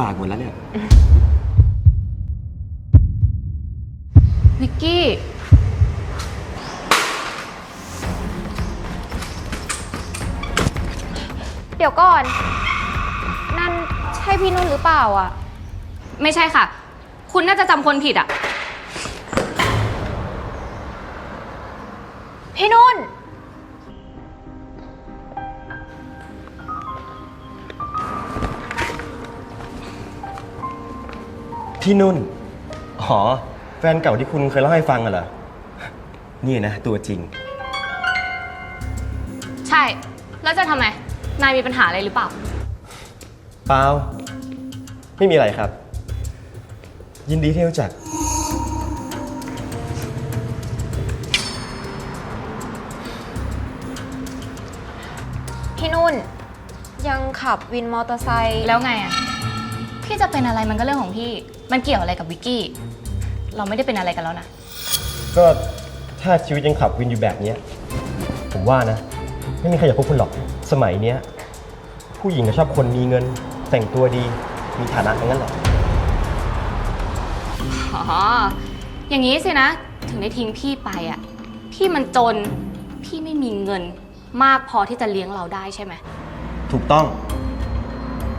ปากหมดแล้วเนี่ยวิกกี้ เดี๋ยวก่อน นั่นใช่พี่นุ่นหรือเปล่าอะ ไม่ใช่ค่ะ คุณน่าจะจำคนผิดอะ พี่นุ่น อ๋อ แฟนเก่าที่คุณเคยเล่าให้ฟังอะเหรอ นี่นะ ตัวจริง ใช่ แล้วจะทำไม นายมีปัญหาอะไรหรือเปล่า เปล่า ไม่มีอะไรครับ ยินดีที่รู้จัก พี่นุ่น ยังขับวินมอเตอร์ไซค์แล้วไงอะ พี่จะเป็นอะไรมันก็เรื่องของพี่ มันเกี่ยวอะไรกับวิกกี้ เราไม่ได้เป็นอะไรกันแล้วนะ ก็ถ้าชีวิตยังขับวินอยู่แบบเนี้ยผมว่านะ ไม่มีใครอยากพบคุณหรอกสมัยเนี้ย ผู้หญิงก็ชอบคนมีเงิน แต่งตัวดีมีฐานะทั้งนั้นแหละอ๋อ อย่างนี้สินะ ถึงได้ทิ้งพี่ไปอะพี่มันจน พี่ไม่มีเงิน มากพอที่จะเลี้ยงเราได้ใช่ไหม ถูกต้อง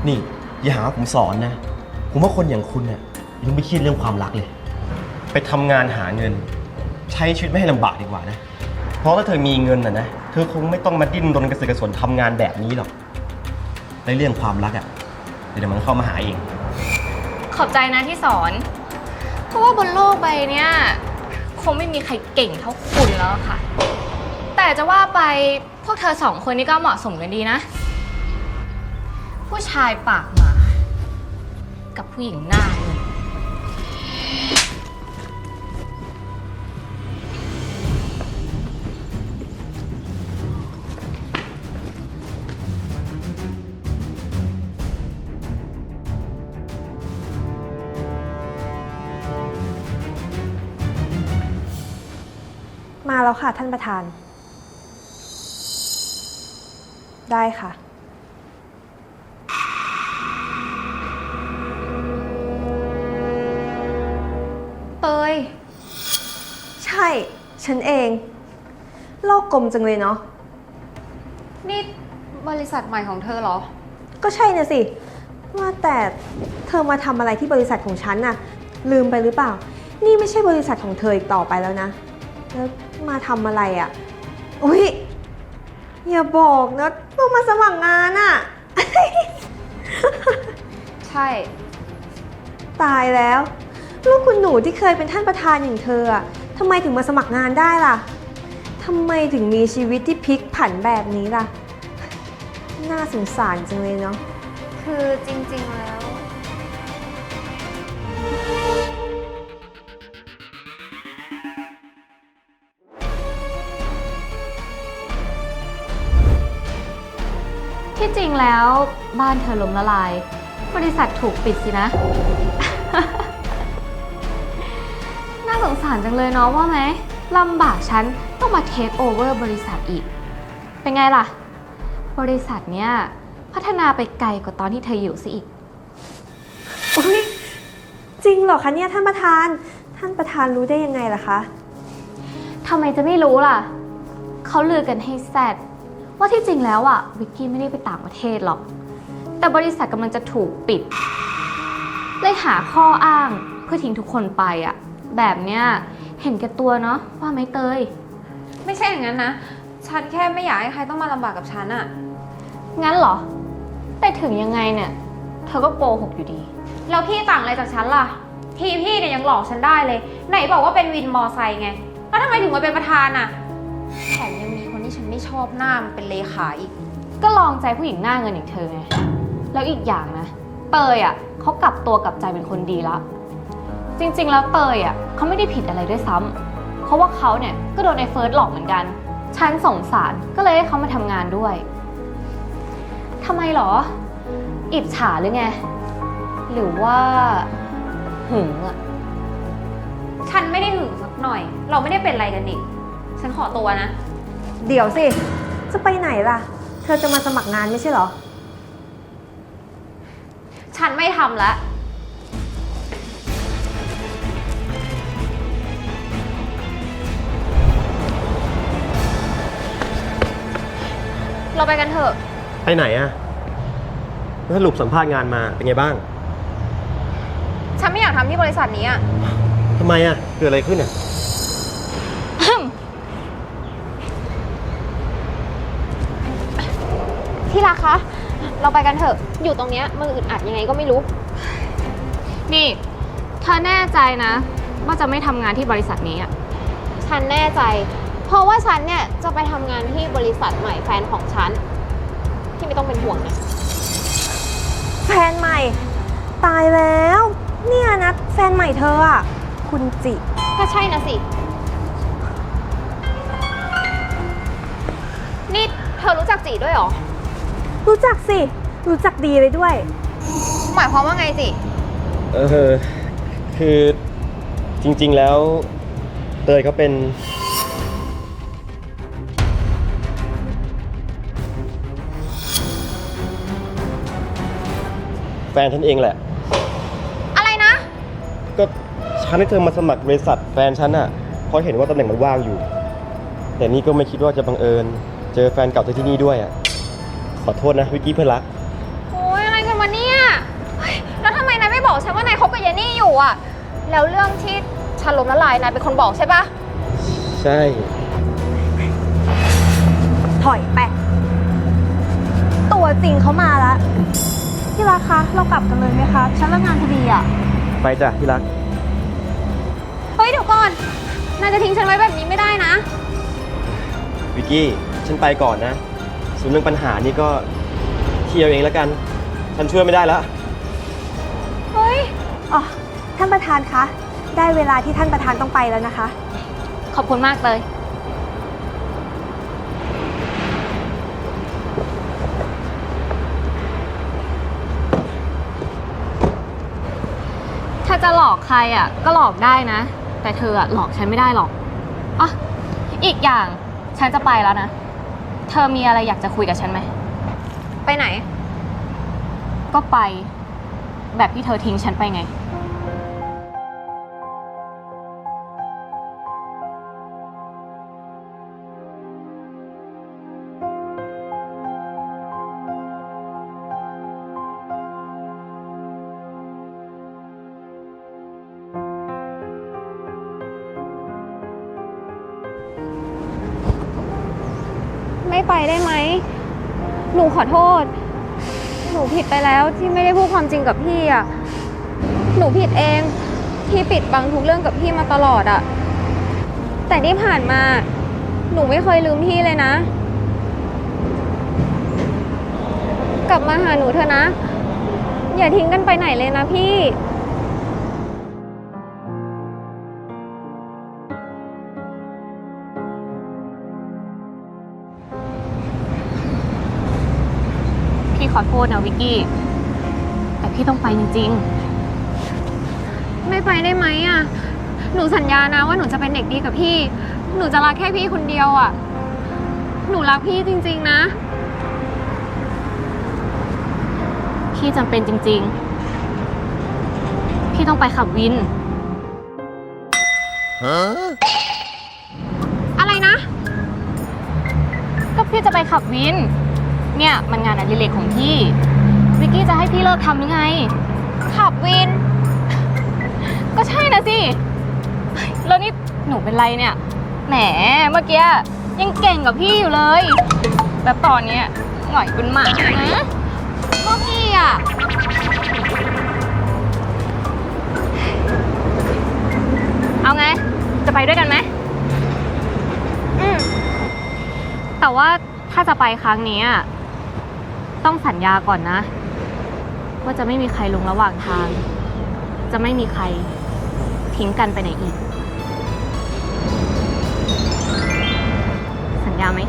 นี่ อย่าหาว่าผมสอนนะ ผมว่าคนอย่างคุณเนี่ยยังไม่คิดเรื่องความรักเลย ไปทำงานหาเงิน ใช้ชีวิตไม่ให้ลำบากดีกว่านะ เพราะถ้าเธอมีเงินน่ะนะเธอคงไม่ต้องมาดิ้นรนกระเสือกกระสนทำงานแบบนี้หรอกในเรื่องความรักอะ่ะเดี๋ยวมันเข้ามาหาเอง ขอบใจนะที่สอน เพราะว่าบนโลกใบเนี้ยคงไม่มีใครเก่งเท่าคุณแล้วค่ะ แต่จะว่าไปพวกเธอสองคนนี้ก็เหมาะสมกันดีนะ ผู้ชายปากหมา กับผู้หญิงหน้าเงินมาแล้วค่ะท่านประธาน ได้ค่ะ ฉันเอง โลกกลมจังเลยเนาะ นี่บริษัทใหม่ของเธอเหรอ ก็ใช่นะสิ ว่าแต่เธอมาทำอะไรที่บริษัทของฉันน่ะ ลืมไปหรือเปล่า นี่ไม่ใช่บริษัทของเธออีกต่อไปแล้วนะ แล้วมาทำอะไรอะ่ะ อุ๊ย อย่าบอกนะว่ามาสมัครงานอะ่ะ ใช่ ตายแล้ว ลูกคุณหนูที่เคยเป็นท่านประธานอย่างเธออะ ทำไมถึงมาสมัครงานได้ล่ะทำไมถึงมีชีวิตที่พลิกผันแบบนี้ล่ะ น่าสงสารจังเลยเนาะ คือจริงๆแล้ว ที่จริงแล้วบ้านเธอล้มละลาย บริษัทถูกปิดสินะ สงสารจังเลยเนาะว่าไหมลำบากฉันต้องมาเทคโอเวอร์บริษัทอีก เป็นไงล่ะ บริษัทเนี้ยพัฒนาไปไกลกว่าตอนที่เธออยู่ซะอีก อุ๊ยจริงเหรอคะเนี่ยท่านประธาน ท่านประธานรู้ได้ยังไงล่ะคะ ทำไมจะไม่รู้ล่ะ เขาลือกันให้แซดว่าที่จริงแล้วอะวิกกี้ไม่ได้ไปต่างประเทศหรอก แต่บริษัทกำลังจะถูกปิด เลยหาข้ออ้างเพื่อทิ้งทุกคนไปอะ แบบเนี้ยเห็นแก่ตัวเนาะว่าไหมเตย ไม่ใช่อย่างนั้นนะ ฉันแค่ไม่อยากให้ใครต้องมาลำบากกับฉันอะงั้นเหรอ แต่ถึงยังไงเนี่ย เธอก็โกหกอยู่ดี แล้วพี่ต่างอะไรจากฉันล่ะทีพี่เนี่ยยังหลอกฉันได้เลย ไหนบอกว่าเป็นวินมอไซค์ไง แล้วทำไมถึงมาเป็นประธานอะแถมยังมีคนที่ฉันไม่ชอบหน้ามันเป็นเลขาอีก ก็ลองใจผู้หญิงหน้าเงินอย่างเธอไง แล้วอีกอย่างนะ เตยอะเขากลับตัวกลับใจเป็นคนดีละ จริงๆ แล้วเตยอะเขาไม่ได้ผิดอะไรด้วยซ้ำเพราะว่าเขาเนี่ยก็โดนไอ้เฟิร์สหลอกเหมือนกัน ฉันสงสารก็เลยให้เขามาทำงานด้วยทำไมหรอ อิจฉาหรือไง หรือว่าหึงอะ ฉันไม่ได้หึงสักหน่อย เราไม่ได้เป็นอะไรกันนี่ฉันขอตัวนะ เดี๋ยวสิ จะไปไหนล่ะ เธอจะมาสมัครงานไม่ใช่เหรอ ฉันไม่ทำแล้ว เราไปกันเถอะ ไปไหนอะสรุปสัมภาษณ์งานมาเป็นไงบ้างฉันไม่อยากทำที่บริษัทนี้อะทำไมอะเกิดอะไรขึ้นอะที่รักคะ เราไปกันเถอะ อยู่ตรงเนี้ยมันอึดอัดยังไงก็ไม่รู้ นี่ เธอแน่ใจนะ ว่าจะไม่ทำงานที่บริษัทนี้อะฉันแน่ใจ เพราะว่าฉันเนี่ยจะไปทำงานที่บริษัทใหม่แฟนของฉัน ที่ไม่ต้องเป็นห่วงนะ แฟนใหม่ ตายแล้ว เนี่ยนะแฟนใหม่เธออะคุณจิ ก็ใช่นะสิ นี่เธอรู้จักจีด้วยเหรอ รู้จักสิ รู้จักดีเลยด้วย หมายความว่าไงจิเออคือจริงๆแล้วเตยเขาเป็น ฟนฉันเองแหละ อะไรนะ ก็ฉันให้เธอมาสมัครบริษัทแฟนฉันอะเพราะเห็นว่าตำแหน่งมันว่างอยู่ แต่นี่ก็ไม่คิดว่าจะบังเอิญ เจอแฟนเก่าเธอที่นี่ด้วยอะขอโทษนะวิกกี้เพื่อนรัก โอ้ยอะไรกันวะเนี่ยเฮ้ยแล้วทำไมนายไม่บอกฉันว่านายคบกับเยนนี่อยู่อะแล้วเรื่องที่ฉันล้มละลายนายเป็นคนบอกใช่ปะใช่ ถอยไป ตัวจริงเขามาแล้ว ที่รักคะ เรากลับกันเลยไหมคะ ฉันเลิกงานพอดีอะไปจ้ะที่รัก เฮ้ยเดี๋ยวก่อน นายจะทิ้งฉันไว้แบบนี้ไม่ได้นะ วิกกี้ ฉันไปก่อนนะ ส่วนเรื่องปัญหานี่ก็เคลียร์เองแล้วกัน ฉันช่วยไม่ได้แล้ว เฮ้ย อ๋อ ท่านประธานคะ ได้เวลาที่ท่านประธานต้องไปแล้วนะคะ ขอบคุณมากเลย จะหลอกใครอะ ก็หลอกได้นะ แต่เธออะหลอกฉันไม่ได้หรอกอะอีกอย่างฉันจะไปแล้วนะ เธอมีอะไรอยากจะคุยกับฉันไหม ไปไหน ก็ไป แบบที่เธอทิ้งฉันไปไง ไปได้ไหม หนูขอโทษ หนูผิดไปแล้วที่ไม่ได้พูดความจริงกับพี่อะ หนูผิดเองที่ปิดบังทุกเรื่องกับพี่มาตลอดอะ แต่ที่ผ่านมา หนูไม่เคยลืมพี่เลยนะ กลับมาหาหนูเถอะนะ อย่าทิ้งกันไปไหนเลยนะพี่ อโทษนะวิกกี้ แต่พี่ต้องไปจริงไม่ไปได้ไหมอะ หนูสัญญานะว่าหนูจะเป็นเด็กดีกับพี่ หนูจะรักแค่พี่คนเดียวอะ หนูรักพี่จริง ๆ นะๆพี่จำเป็นจริง ๆ พี่ต้องไปขับวิน อะไรนะ ก็พี่จะไปขับวิน เนี่ยมันงานอดิเรกของพี่ วิกกี้จะให้พี่เลิกทำหรือไง ขับวิน ก็ใช่นะสิ แล้วนี่หนูเป็นไรเนี่ย แหมเมื่อกี้ยังเก่งกับพี่อยู่เลยแล้วตอนเนี้ยหน่อยเป็นหมานะก็พี่อะ เอาไง จะไปด้วยกันไหม อืม แต่ว่าถ้าจะไปครั้งนี้อะ ต้องสัญญาก่อนนะ ว่าจะไม่มีใครลงระหว่างทาง จะไม่มีใครทิ้งกันไปไหนอีก สัญญาไหม